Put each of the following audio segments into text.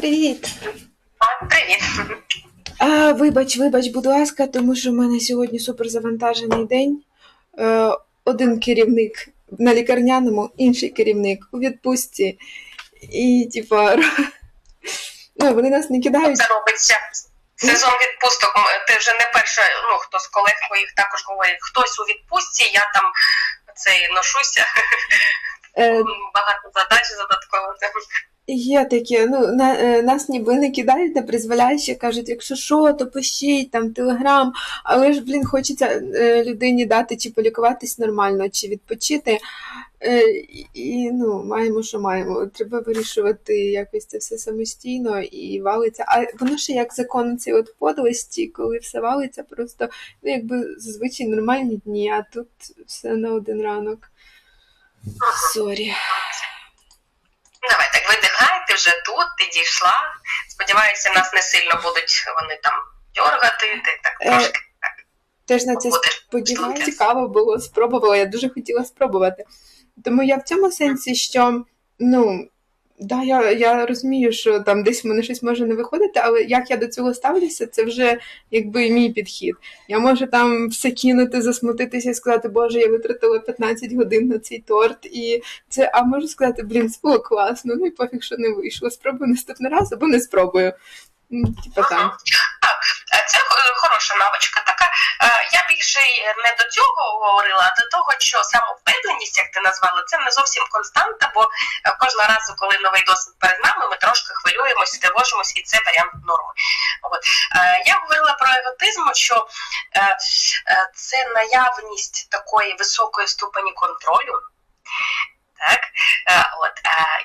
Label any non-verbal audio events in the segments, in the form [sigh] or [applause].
Привіт. Привіт. А, вибач, вибач, будь ласка, тому що в мене сьогодні суперзавантажений день. Е, один керівник на лікарняному, інший керівник у відпустці. І, типа, ну, вони нас не кидають. Це робиться. Сезон відпусток. Ти вже не перша, ну хто з колег моїх також говорить, хтось у відпустці, я там цей ношуся. Е, Багато задач додатково. Є таке, ну на, е, нас ніби не кидають на призволяще, кажуть, якщо що, то пишіть там телеграм, але ж, блін, хочеться е, людині дати чи полікуватись нормально, чи відпочити. Е, і, і, ну, маємо, що маємо. Треба вирішувати якось це все самостійно і валиться. А воно ще як закон ці от подлості, коли все валиться, просто ну, якби зазвичай нормальні дні, а тут все на один ранок. Сорі. Давай так видихай, ти вже тут, ти дійшла. Сподіваюся, нас не сильно будуть вони там дергати, ти так Е, трошки Теж на це сподіваюся, цікаво було спробувала. Я дуже хотіла спробувати. Тому я в цьому сенсі, що ну. Да, я, я розумію, що там десь в мене щось може не виходити, але як я до цього ставлюся, це вже якби мій підхід. Я можу там все кинути, засмутитися і сказати, Боже, я витратила 15 годин на цей торт, і це, а можу сказати, блін, це було класно, ну і пофіг, що не вийшло. Спробую наступний раз або не спробую. Типа там. Так, е, це хороша навичка така. Е, Я більше не до цього говорила, а до того, що самовпевненість, як ти назвала, це не зовсім константа, бо е, кожного разу, коли новий досвід перед нами, ми трошки хвилюємося, тривожимося, і це варіант норми. От. Е, Я говорила про еготизм, що е, це наявність такої високої ступені контролю. Так, от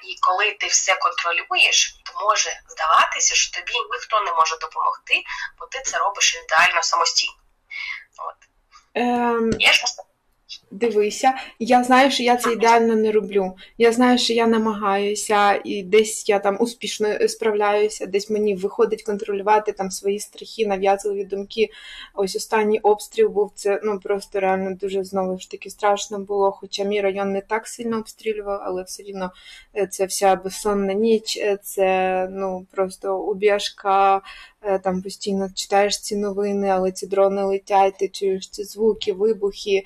і коли ти все контролюєш, то може здаватися, що тобі ніхто не може допомогти, бо ти це робиш ідеально самостійно. От Ем, є ж Дивися, я знаю, що я це ідеально не роблю. Я знаю, що я намагаюся, і десь я там успішно справляюся, десь мені виходить контролювати там свої страхи, нав'язливі думки. Ось останній обстріл був це ну просто реально дуже знову ж таки страшно було. Хоча мій район не так сильно обстрілював, але все рівно е, це вся безсонна ніч, е, це ну просто убіжка, е, там постійно читаєш ці новини, але ці дрони летять, ти чуєш ці звуки, вибухи.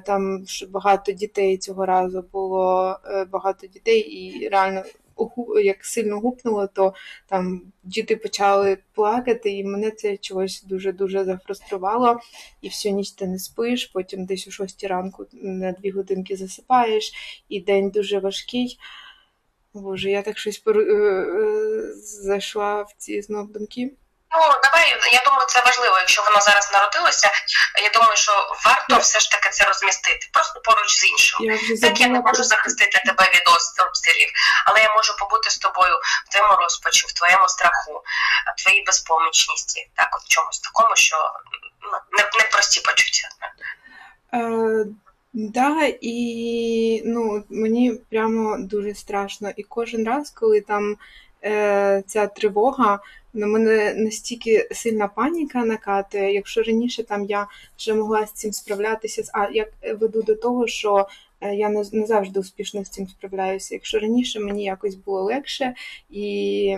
Там багато дітей цього разу було е, багато дітей, і реально як сильно гупнуло, то там діти почали плакати, і мене це чогось дуже дуже зафруструвало. І всю ніч ти не спиш, потім десь о 6 ранку на дві годинки засипаєш, і день дуже важкий. Боже, я так щось пору- е, зайшла в ці знов думки. Ну давай, я думаю, це важливо. Якщо воно зараз народилося, я думаю, що варто все ж таки це розмістити, просто поруч з іншим. Я Так, я не можу захистити тебе від обстрілів, але я можу побути з тобою в твоєму розпачі, в твоєму страху, в твоїй безпомічності, так, от в чомусь такому, що ну, не, непрості почуття. Е, да, і ну, мені прямо дуже страшно. І кожен раз, коли там е, ця тривога, на мене настільки сильна паніка накатує. Якщо раніше там я вже могла з цим справлятися, а я веду до того, що е, я не завжди успішно з цим справляюся. Якщо раніше мені якось було легше, і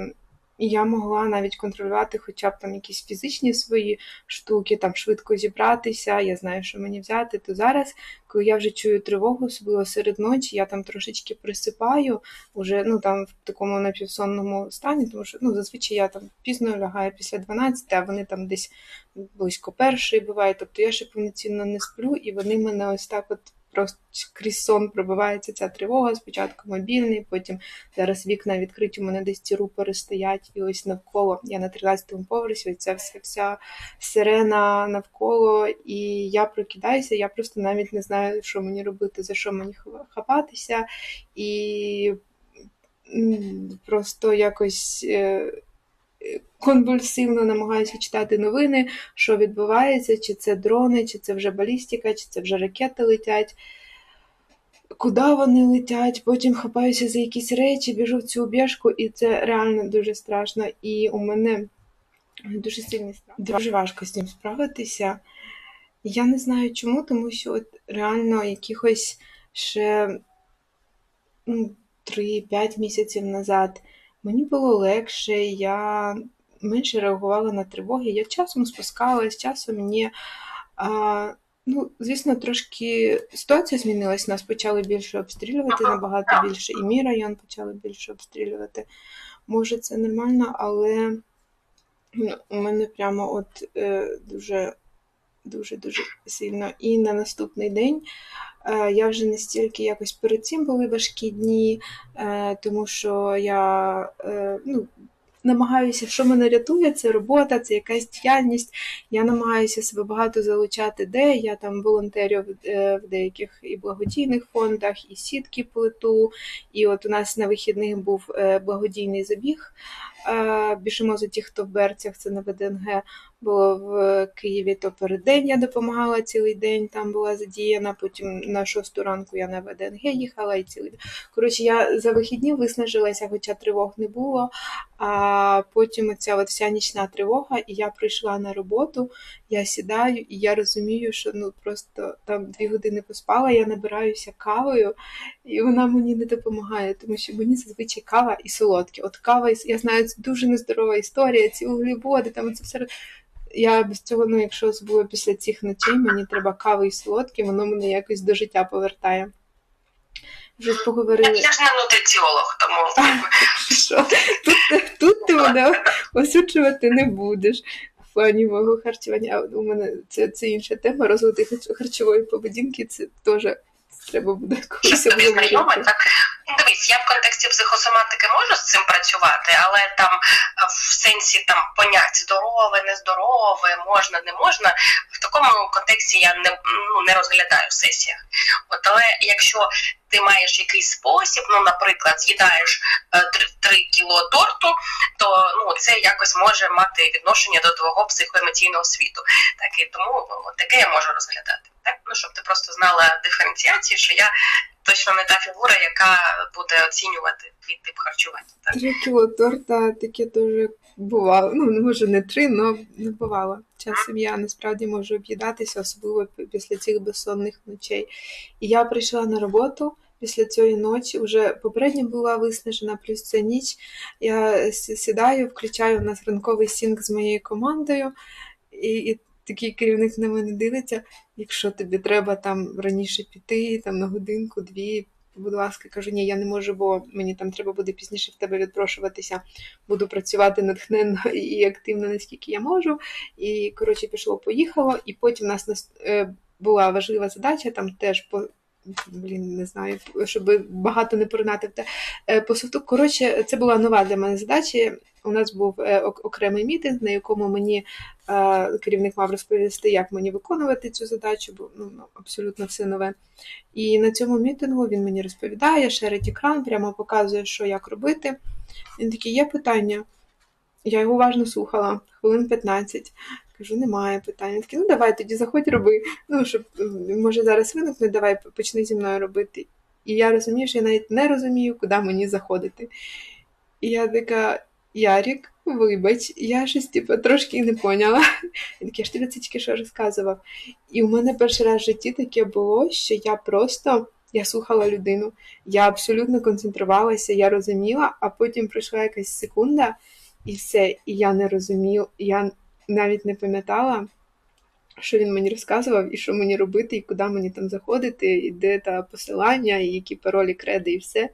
і я могла навіть контролювати хоча б там якісь фізичні свої штуки, там швидко зібратися, я знаю, що мені взяти, то зараз, коли я вже чую тривогу, особливо серед ночі, я там трошечки присипаю, уже ну там в такому напівсонному стані, тому що ну зазвичай я там пізно лягаю після 12, а вони там десь близько першої бувають. Тобто я ще повноцінно не сплю, і вони мене ось так от. Просто крізь сон пробивається ця тривога. Спочатку мобільний, потім зараз вікна відкриті, у мене десь ці рупори стоять, і ось навколо я на 13-му поверсі, ось ця вся, вся сирена навколо, і я прокидаюся, я просто навіть не знаю, що мені робити, за що мені хапатися, і просто якось. Конвульсивно намагаюся читати новини, що відбувається, чи це дрони, чи це вже балістика, чи це вже ракети летять, куди вони летять, потім хапаюся за якісь речі, біжу в цю убіжку, і це реально дуже страшно. І у мене дуже сильний страх. Дуже важко з цим справитися. Я не знаю чому, тому що от реально якихось ще ну, 3-5 місяців назад мені було легше, я менше реагувала на тривоги. Я часом спускалась, часом мені. А, Ну, звісно, трошки ситуація змінилась. Нас почали більше обстрілювати, набагато більше, і мій район почали більше обстрілювати. Може, це нормально, але ну, у мене прямо от е, дуже дуже дуже сильно. І на наступний день е, я вже настільки якось перед цим були важкі дні, е, тому що я е, ну, намагаюся, що мене рятує, це робота, це якась діяльність. Я намагаюся себе багато залучати, де я там волонтерю в деяких і благодійних фондах, і сітки плиту. І от у нас на вихідних був благодійний забіг. Біжимо за ті, хто в берцях, це на ВДНГ було в Києві, то перед день я допомагала цілий день, там була задіяна. Потім на шосту ранку я на ВДНГ їхала і цілий день. Коротше, я за вихідні виснажилася, хоча тривог не було. А потім оця от вся нічна тривога, і я прийшла на роботу, я сідаю, і я розумію, що ну просто там дві години поспала, я набираюся кавою, і вона мені не допомагає, тому що мені зазвичай кава і солодкі. От кава, я знаю, це дуже нездорова історія, ці углеводи, там це все я без цього, ну, якщо було після цих ночей, мені треба кави і солодкі, воно мене якось до життя повертає. Вже поговорили. Я ж не нутриціолог, тому [laughs] що тут, тут ти мене осучувати не будеш в плані мого харчування. А у мене це це інша тема. Розвиток харчової поведінки це теж треба буде [laughs] когось обговорити. Дивись, я в контексті психосоматики можу з цим працювати, але там в сенсі там понять здорове, нездорове, можна, не можна. В такому контексті я не ну, не розглядаю в сесіях. От, Але якщо ти маєш якийсь спосіб, ну, наприклад, з'їдаєш 3, 3 кіло торту, то ну, це якось може мати відношення до твого психоемоційного світу. Так, і тому ну, таке я можу розглядати. Так? Ну, Щоб ти просто знала диференціацію, що я точно не та фігура, яка буде оцінювати твій тип харчування. Три кіло торта таке теж бувало. Ну, може, не три, але не бувало. Часом я насправді можу об'їдатися, особливо після цих безсонних ночей. І я прийшла на роботу. Після цієї ночі вже попередньо була виснажена, плюс ця ніч. Я сідаю, включаю у нас ранковий сінк з моєю командою, і і такий керівник на мене дивиться, якщо тобі треба там раніше піти, там на годинку-дві, будь ласка, кажу, ні, я не можу, бо мені там треба буде пізніше в тебе відпрошуватися, буду працювати натхненно [laughs] і активно, наскільки я можу. І, коротше, пішло, поїхало, і потім у нас е, була важлива задача, там теж. Блін, не знаю, щоб багато не поринати. Е, по суфту, коротше, це була нова для мене задача. У нас був е, окремий мітинг, на якому мені е, керівник мав розповісти, як мені виконувати цю задачу, бо ну, ну, абсолютно все нове. І на цьому мітингу він мені розповідає, шерить екран, прямо показує, що як робити. Він такий, є питання. Я його уважно слухала, хвилин 15. Кажу, немає питань. Він такий, ну давай тоді заходь, роби. Ну, щоб може зараз виникне, давай почни зі мною робити. І я розумію, що я навіть не розумію, куди мені заходити. І я така, Ярік, вибач, я щось типу, трошки не поняла. Він такий, я ж тобі це тільки що розказував. І у мене перший раз в житті таке було, що я просто я слухала людину, я абсолютно концентрувалася, я розуміла, а потім пройшла якась секунда, і все, і я не розуміла, я навіть не пам'ятала. Що він мені розказував, і що мені робити, і куди мені там заходити, і де та посилання, і які паролі, креди, і все.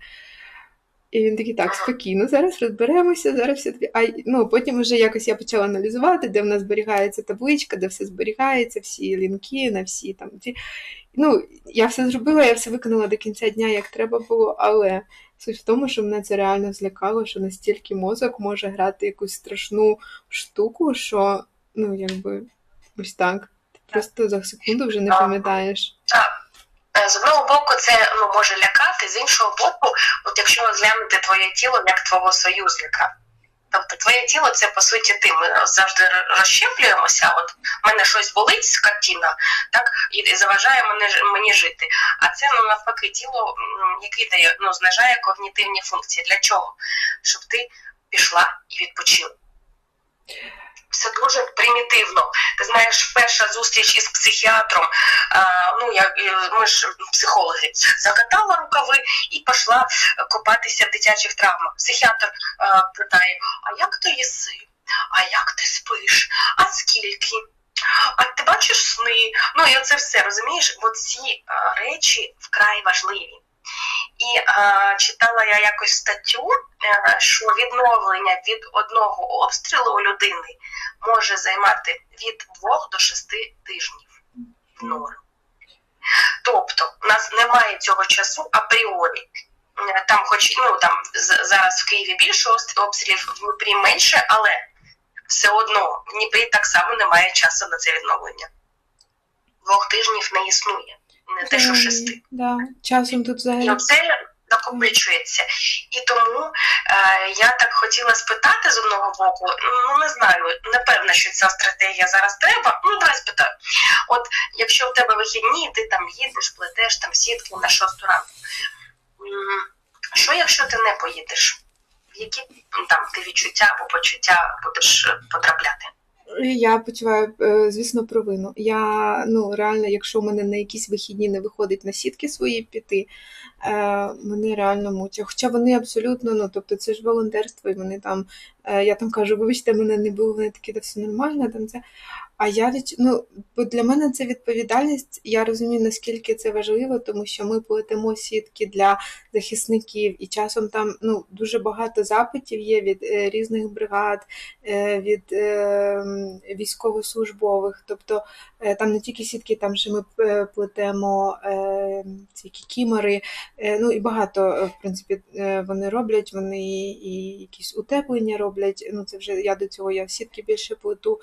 І він такий, так, спокійно, зараз розберемося, зараз все тобі. А ну, потім вже якось я почала аналізувати, де в нас зберігається табличка, де все зберігається, всі лінки на всі там. Ну, Я все зробила, я все виконала до кінця дня, як треба було, але суть в тому, що мене це реально злякало, що настільки мозок може грати якусь страшну штуку, що ну, якби ось так. Ти просто за секунду вже не пам'ятаєш. Так. з одного боку, це ну, може лякати, з іншого боку, от якщо розглянути твоє тіло як твого союзника. Тобто твоє тіло це по суті ти. Ми завжди розщеплюємося. От в мене щось болить з картина, так і заважає мене мені жити. А це ну навпаки тіло, яке дає ну, знижає когнітивні функції. Для чого? Щоб ти пішла і відпочила. Все дуже примітивно. Ти знаєш, перша зустріч із психіатром, а, ну я е, ми ж психологи, закатала рукави і пішла копатися в дитячих травмах. Психіатр а, питає: а як ти їси? А як ти спиш? А скільки? А ти бачиш сни? Ну і оце все розумієш? От ці а, речі вкрай важливі. І а, читала я якось статтю, е, що відновлення від одного обстрілу у людини може займати від 2 до 6 тижнів в норм. Тобто, у нас немає цього часу апріорі. Е, Там, хоч ну там зараз в Києві більше обстрілів, в Дніпрі менше, але все одно в Дніпрі так само немає часу на це відновлення. Двох тижнів не існує, не те, що шести. Да. Часом тут І взагалі оце накопичується. І тому е, я так хотіла спитати з одного боку, ну не знаю, не певна, що ця стратегія зараз треба. Ну, давай спитаю. От якщо в тебе вихідні, ти там їдеш, плетеш там сітки на шосту ранку. Що якщо ти не поїдеш? В які там ти відчуття або почуття будеш е, потрапляти? Я почуваю, е, звісно, провину. Я ну реально, якщо в мене на якісь вихідні не виходить на сітки свої піти, е, мене реально мучать. Хоча вони абсолютно, ну тобто це ж волонтерство, і вони там, е, я там кажу, вибачте, мене не було, вони такі, да все нормально, там це. А я від... ну, бо для мене це відповідальність. Я розумію, наскільки це важливо, тому що ми плетемо сітки для захисників, і часом там ну, дуже багато запитів є від е, різних бригад, е, від е, військовослужбових. Тобто е, там не тільки сітки, там ще ми е, плетемо е, ці кікімори, е, ну і багато, е, в принципі, е, вони роблять, вони і якісь утеплення роблять. Ну, це вже я до цього я сітки більше плету.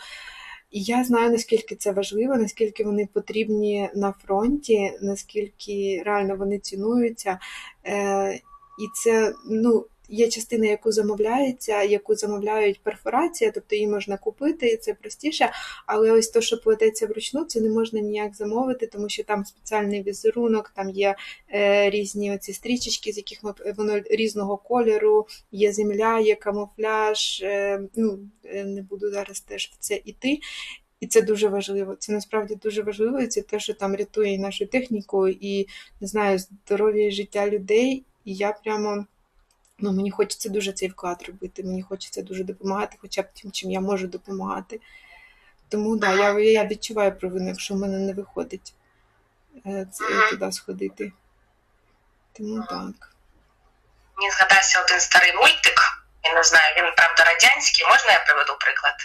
І я знаю, наскільки це важливо, наскільки вони потрібні на фронті, наскільки реально вони цінуються. Е, і це ну, є частина, яку замовляється, яку замовляють перфорація, тобто її можна купити, і це простіше. Але ось то, що плететься вручну, це не можна ніяк замовити, тому що там спеціальний візерунок, там є е, різні оці стрічечки, з яких ми, воно різного кольору, є земля, є камуфляж. Е, ну, е, не буду зараз теж в це іти. І це дуже важливо. Це насправді дуже важливо. І це те, що там рятує і нашу техніку, і не знаю, здоров'я і життя людей. І я прямо ну, мені хочеться дуже цей вклад робити. Мені хочеться дуже допомагати, хоча б тим, чим я можу допомагати. Тому да, я, я відчуваю провину, якщо в мене не виходить е, це, туди сходити. Тому так. Мені згадався один старий мультик, я не знаю, він правда радянський, можна я приведу приклад?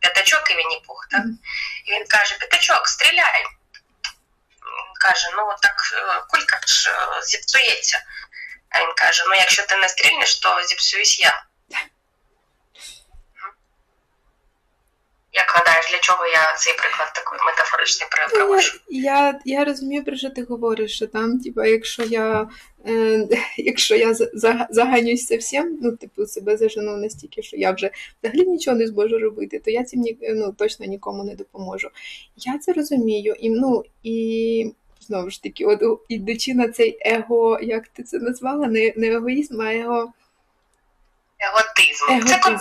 П'ятачок і Вінні Пух, так? І він каже: П'ятачок, стріляй. Він каже, ну так е, кулька ж е, зіпсується. А він каже: ну якщо ти не стрільнеш, то зіпсуюсь я. Як гадаєш, для чого я цей приклад такий метафоричний при- Ну, приводжу? я, я, розумію, про що ти говориш, що там, типа, якщо я, е, [laughs] якщо я за- за- заганюсь совсем, ну, типу, себе зажену настільки, що я вже взагалі нічого не зможу робити, то я цим ні, ну, точно нікому не допоможу. Я це розумію, і, ну, і знову ж таки, от ідучи на цей его, як ти це назвала, не, не егоїзм, а его Еготизм. Це еготизм.